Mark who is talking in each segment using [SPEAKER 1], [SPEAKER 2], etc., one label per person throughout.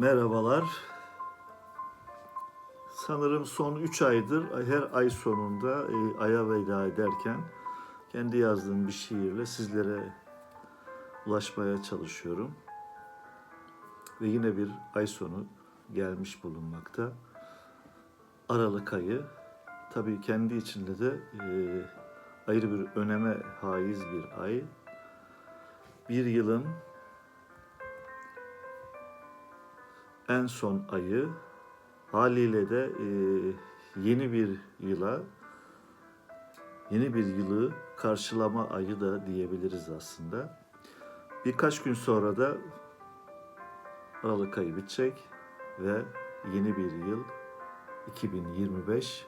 [SPEAKER 1] Merhabalar. Sanırım son 3 aydır her ay sonunda e, aya veda ederken kendi yazdığım bir şiirle sizlere ulaşmaya çalışıyorum. Ve yine bir ay sonu gelmiş bulunmakta. Aralık ayı tabii kendi içinde de e, ayrı bir öneme haiz bir ay. Bir yılın en son ayı haliyle de e, yeni bir yıla yeni bir yılı karşılama ayı da diyebiliriz aslında. Birkaç gün sonra da Aralık ayı bitecek ve yeni bir yıl 2025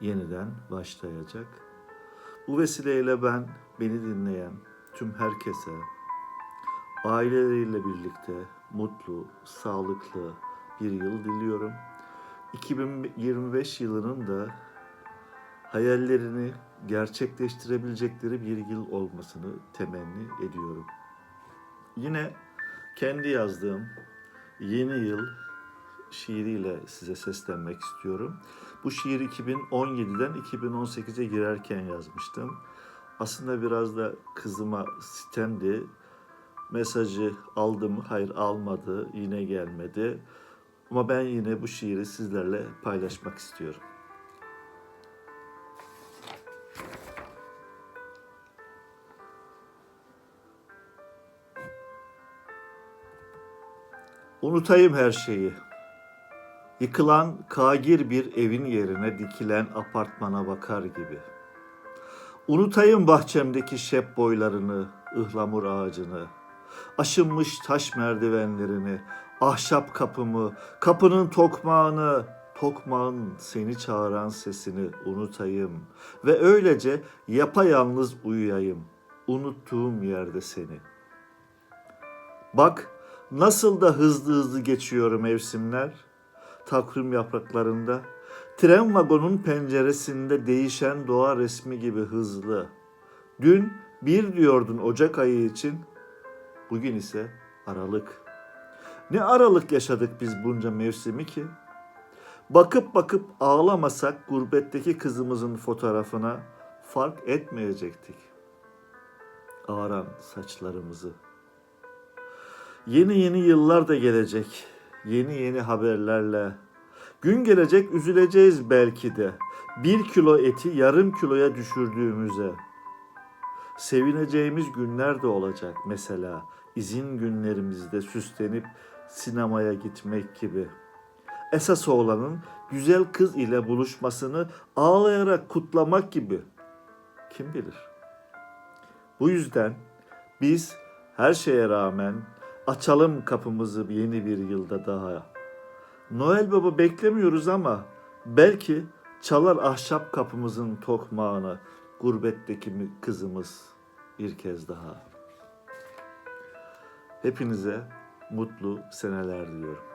[SPEAKER 1] yeniden başlayacak. Bu vesileyle ben beni dinleyen tüm herkese aileleriyle birlikte mutlu, sağlıklı bir yıl diliyorum. 2025 yılının da hayallerini gerçekleştirebilecekleri bir yıl olmasını temenni ediyorum. Yine kendi yazdığım Yeni Yıl şiiriyle size seslenmek istiyorum. Bu şiir 2017'den 2018'e girerken yazmıştım. Aslında biraz da kızıma sitemdi. Mesajı aldı mı? Hayır almadı. Yine gelmedi. Ama ben yine bu şiiri sizlerle paylaşmak istiyorum. Unutayım her şeyi. Yıkılan kagir bir evin yerine dikilen apartmana bakar gibi. Unutayım bahçemdeki şep boylarını, ıhlamur ağacını, aşınmış taş merdivenlerini, ahşap kapımı, kapının tokmağını, tokmağın seni çağıran sesini unutayım ve öylece yapayalnız uyuyayım, unuttuğum yerde seni. Bak nasıl da hızlı hızlı geçiyor mevsimler, takvim yapraklarında, tren vagonun penceresinde değişen doğa resmi gibi hızlı. Dün bir diyordun Ocak ayı için, bugün ise Aralık. Ne aralık yaşadık biz bunca mevsimi ki? Bakıp bakıp ağlamasak gurbetteki kızımızın fotoğrafına fark etmeyecektik. Ağaran saçlarımızı. Yeni yeni yıllar da gelecek. Yeni yeni haberlerle. Gün gelecek üzüleceğiz belki de. Bir kilo eti yarım kiloya düşürdüğümüze. Sevineceğimiz günler de olacak mesela. İzin günlerimizde süslenip sinemaya gitmek gibi. Esas olanın güzel kız ile buluşmasını ağlayarak kutlamak gibi. Kim bilir? Bu yüzden biz her şeye rağmen açalım kapımızı yeni bir yılda daha. Noel Baba beklemiyoruz ama belki çalar ahşap kapımızın tokmağını gurbetteki kızımız bir kez daha. Hepinize mutlu seneler diliyorum.